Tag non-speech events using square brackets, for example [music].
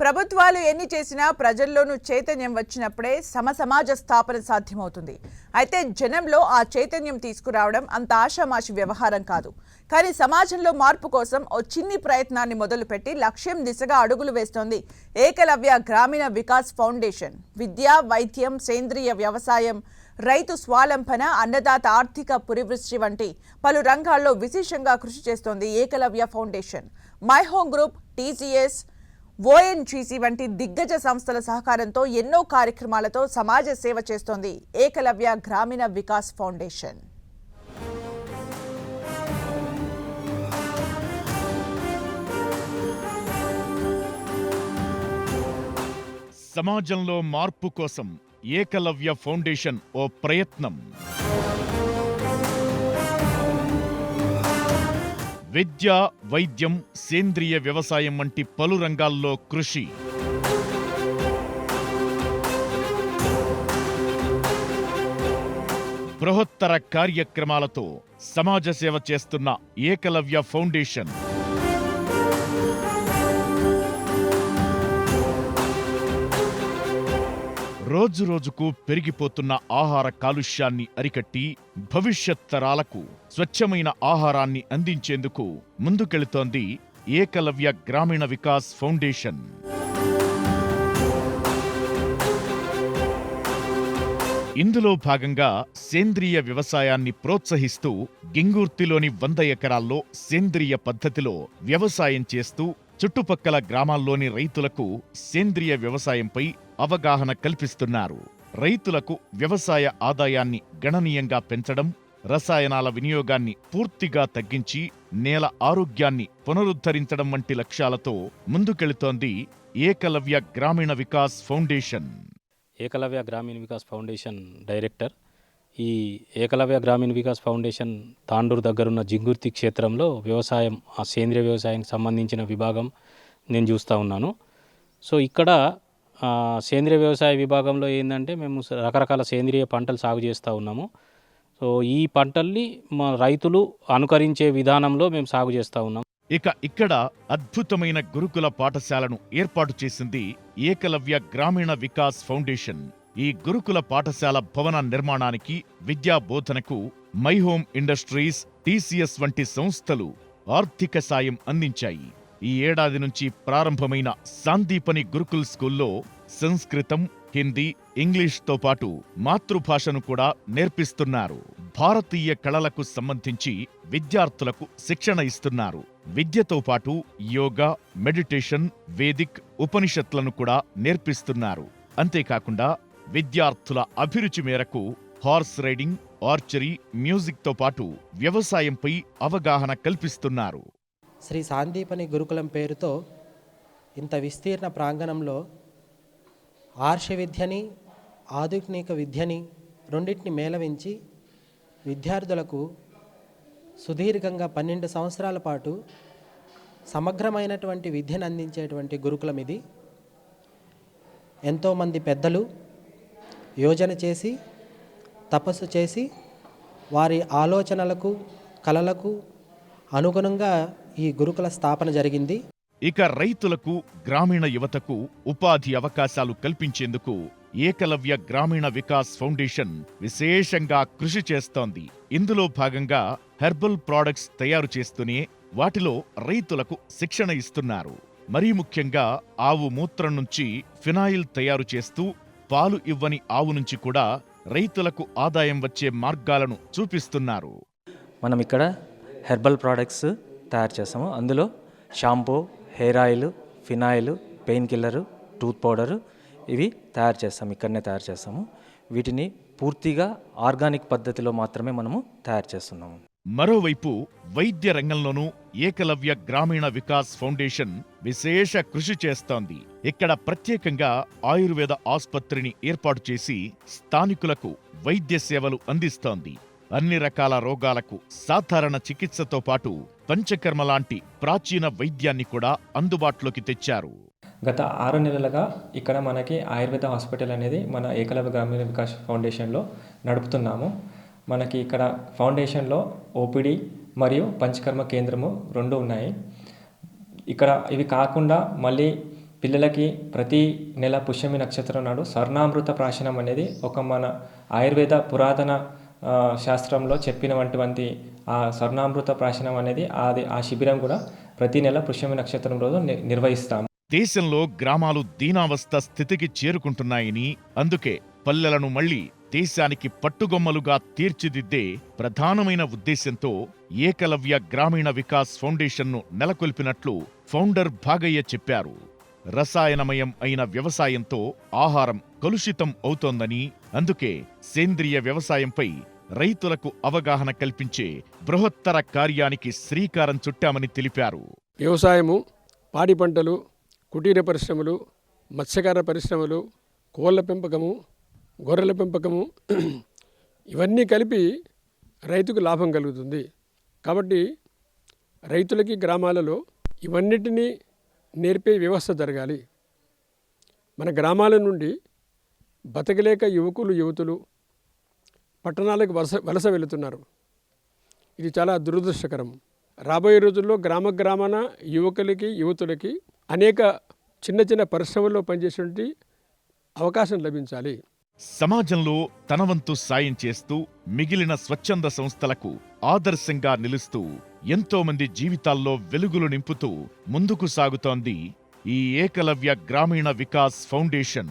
ప్రభుత్వాలు ఎన్ని చేసినా ప్రజల్లోనూ చైతన్యం వచ్చినప్పుడే సమసమాజ స్థాపన సాధ్యమవుతుంది. అయితే జనంలో ఆ చైతన్యం తీసుకురావడం అంత ఆషామాషి వ్యవహారం కాదు. కానీ సమాజంలో మార్పు కోసం ఓ చిన్ని ప్రయత్నాన్ని మొదలుపెట్టి లక్ష్యం దిశగా అడుగులు వేస్తోంది ఏకలవ్య గ్రామీణ వికాస్ ఫౌండేషన్. విద్య వైద్యం సేంద్రియ వ్యవసాయం రైతు స్వాలంబన అన్నదాత ఆర్థిక పురివృష్టి వంటి పలు రంగాల్లో విశేషంగా కృషి చేస్తోంది Ekalavya foundation. My Home Group TGS ONGC వంటి దిగ్గజ సంస్థల సహకారంతో ఎన్నో కార్యక్రమాలతో సమాజ సేవ చేస్తోంది ఏకలవ్య గ్రామీణ వికాస్ ఫౌండేషన్. సమాజంలో మార్పు కోసం ఏకలవ్య ఫౌండేషన్ ఓ ప్రయత్నం. విద్య వైద్యం సేంద్రియ వ్యవసాయం వంటి పలు రంగాల్లో కృషి. బృహత్తర కార్యక్రమాలతో సమాజ సేవ చేస్తున్న ఏకలవ్య ఫౌండేషన్. రోజు రోజుకు పెరిగిపోతున్న ఆహార కాలుష్యాన్ని అరికట్టి భవిష్యత్ తరాలకు స్వచ్ఛమైన ఆహారాన్ని అందించేందుకు ముందుకెళుతోంది ఏకలవ్య గ్రామీణ వికాస్ ఫౌండేషన్. ఇందులో భాగంగా సేంద్రియ వ్యవసాయాన్ని ప్రోత్సహిస్తూ గింగూర్తిలోని వంద ఎకరాల్లో సేంద్రియ పద్ధతిలో వ్యవసాయం చేస్తూ చుట్టుపక్కల గ్రామాల్లోని రైతులకు సేంద్రియ వ్యవసాయంపై అవగాహన కల్పిస్తున్నారు. రైతులకు వ్యవసాయ ఆదాయాన్ని గణనీయంగా పెంచడం రసాయనాల వినియోగాన్ని పూర్తిగా తగ్గించి నేల ఆరోగ్యాన్ని పునరుద్ధరించడం వంటి లక్ష్యాలతో ముందుకెళుతోంది ఏకలవ్య గ్రామీణ వికాస్ ఫౌండేషన్. ఏకలవ్య గ్రామీణ వికాస్ ఫౌండేషన్ డైరెక్టర్. ఈ ఏకలవ్య గ్రామీణ వికాస్ ఫౌండేషన్ తాండూరు దగ్గరున్న జింగుర్తి క్షేత్రంలో వ్యవసాయం ఆ సేంద్రియ వ్యవసాయానికి సంబంధించిన విభాగం నేను చూస్తూ ఉన్నాను. సో ఇక్కడ సేంద్రియ వ్యవసాయ విభాగంలో ఏంటంటే మేము రకరకాల సేంద్రియ పంటలు సాగు చేస్తూ ఉన్నాము. సో ఈ పంటల్ని మా రైతులు అనుకరించే విధానంలో మేము సాగు చేస్తూ ఉన్నాం. ఇక ఇక్కడ అద్భుతమైన గురుకుల పాఠశాలను ఏర్పాటు చేసింది ఏకలవ్య గ్రామీణ వికాస్ ఫౌండేషన్. ఈ గురుకుల పాఠశాల భవన నిర్మాణానికి విద్యా బోధనకు మై హోమ్ ఇండస్ట్రీస్ టీసీఎస్ వంటి సంస్థలు ఆర్థిక సాయం అందించాయి. ఈ ఏడాది నుంచి ప్రారంభమైన సాందీపని గురుకుల్ స్కూల్లో సంస్కృతం హిందీ ఇంగ్లీష్తో పాటు మాతృభాషను కూడా నేర్పిస్తున్నారు. భారతీయ కళలకు సంబంధించి విద్యార్థులకు శిక్షణ ఇస్తున్నారు. విద్యతో పాటు యోగా మెడిటేషన్ వేదిక్ ఉపనిషత్లను కూడా నేర్పిస్తున్నారు. అంతేకాకుండా విద్యార్థుల అభిరుచి మేరకు హార్స్ రైడింగ్ ఆర్చరీ మ్యూజిక్తో పాటు వ్యవసాయంపై అవగాహన కల్పిస్తున్నారు. శ్రీ సాందీపని గురుకులం పేరుతో ఇంత విస్తీర్ణ ప్రాంగణంలో ఆర్ష విద్యని ఆధునిక విద్యని రెండింటిని మేళవించి విద్యార్థులకు సుదీర్ఘంగా పన్నెండు సంవత్సరాల పాటు సమగ్రమైనటువంటి విద్యను అందించేటువంటి గురుకులం ఇది. ఎంతోమంది పెద్దలు యోజన చేసి తపస్సు చేసి వారి ఆలోచనలకు కలలకు అనుగుణంగా ఈ గురుకుల స్థాపన జరిగింది. ఇక రైతులకు గ్రామీణ యువతకు ఉపాధి అవకాశాలు కల్పించేందుకు ఏకలవ్య గ్రామీణ వికాస్ ఫౌండేషన్ విశేషంగా కృషి చేస్తోంది. ఇందులో భాగంగా హెర్బల్ ప్రోడక్ట్స్ తయారు చేస్తూనే వాటిలో రైతులకు శిక్షణ ఇస్తున్నారు. మరీ ముఖ్యంగా ఆవు మూత్రం నుంచి ఫినాయిల్ తయారు చేస్తూ పాలు ఇవ్వని ఆవు నుంచి కూడా రైతులకు ఆదాయం వచ్చే మార్గాలను చూపిస్తున్నారు. మనం ఇక్కడ హెర్బల్ ప్రోడక్ట్స్ తయారు చేస్తాము. అందులో shampoo hair oil phenyl pain killer tooth powder ఇవి తయారు చేస్తాము. ఇక్కడనే తయారు చేస్తాము. వీటిని పూర్తిగా ఆర్గానిక్ పద్ధతిలో మాత్రమే మనము తయారు చేస్తున్నాము. మరోవైపు వైద్య రంగంలోనూ ఏకలవ్య గ్రామీణ వికాస్ ఫౌండేషన్ విశేష కృషి చేస్తోంది. ఇక్కడ ప్రత్యేకంగా ఆయుర్వేద ఆసుపత్రిని ఏర్పాటు చేసి స్థానికులకు వైద్య సేవలు అందిస్తోంది. అన్ని రకాల రోగాలకు సాధారణ చికిత్సతో పాటు పంచకర్మ లాంటి ప్రాచీన వైద్యాన్ని కూడా అందుబాటులోకి తెచ్చారు. గత ఆరు నెలలుగా ఇక్కడ మనకి ఆయుర్వేద హాస్పిటల్ అనేది మన ఏకలవ్య గ్రామీణ వికాస్ ఫౌండేషన్లో నడుపుతున్నాము. మనకి ఇక్కడ ఫౌండేషన్లో ఓపిడి మరియు పంచకర్మ కేంద్రము రెండు ఉన్నాయి. ఇక్కడ ఇవి కాకుండా మళ్ళీ పిల్లలకి ప్రతి నెల పుష్యమి నక్షత్రం నాడు స్వర్ణామృత ప్రాశనం అనేది ఒక మన ఆయుర్వేద పురాతన శాస్త్రంలో చెప్పినటువంటి ఆ స్వర్ణామృత ప్రాశనం అనేది అది ఆ శిబిరం కూడా ప్రతి నెల పుష్యమి నక్షత్రం రోజు ని- దేశంలో గ్రామాలు దీనావస్థ స్థితికి చేరుకుంటున్నాయని అందుకే పల్లెలను మళ్ళీ దేశానికి పట్టుగొమ్మలుగా తీర్చిదిద్దే ప్రధానమైన ఉద్దేశంతో ఏకలవ్య గ్రామీణ వికాస్ ఫౌండేషన్ను నెలకొల్పినట్లు ఫౌండర్ భాగయ్య చెప్పారు. రసాయనమయం అయిన వ్యవసాయంతో ఆహారం కలుషితం అవుతోందని అందుకే సేంద్రియ వ్యవసాయంపై రైతులకు అవగాహన కల్పించే బృహత్తర కార్యానికి శ్రీకారం చుట్టామని తెలిపారు. వ్యవసాయము పాడి పంటలు కుటీర పరిశ్రమలు మత్స్యకార పరిశ్రమలు కోళ్ళ పెంపకము గొర్రెల పెంపకము [clears throat] ఇవన్నీ కలిపి రైతుకు లాభం కలుగుతుంది. కాబట్టి రైతులకి గ్రామాలలో ఇవన్నిటినీ నేర్పే వ్యవస్థ జరగాలి. మన గ్రామాల నుండి బతకలేక యువకులు యువతులు పట్టణాలకు వలస వలస వెళుతున్నారు. ఇది చాలా దురదృష్టకరం. రాబోయే రోజుల్లో గ్రామ గ్రామాన యువకులకి యువతులకి అనేక చిన్న చిన్న పరిశ్రమల్లో పనిచేసేటువంటి అవకాశం లభించాలి. సమాజంలో తన వంతు సాయం చేస్తూ మిగిలిన స్వచ్ఛంద సంస్థలకు ఆదర్శంగా నిలుస్తూ ఎంతో మంది జీవితాల్లో వెలుగులు నింపుతూ ముందుకు సాగుతోంది ఈ ఏకలవ్య గ్రామీణ వికాస్ ఫౌండేషన్.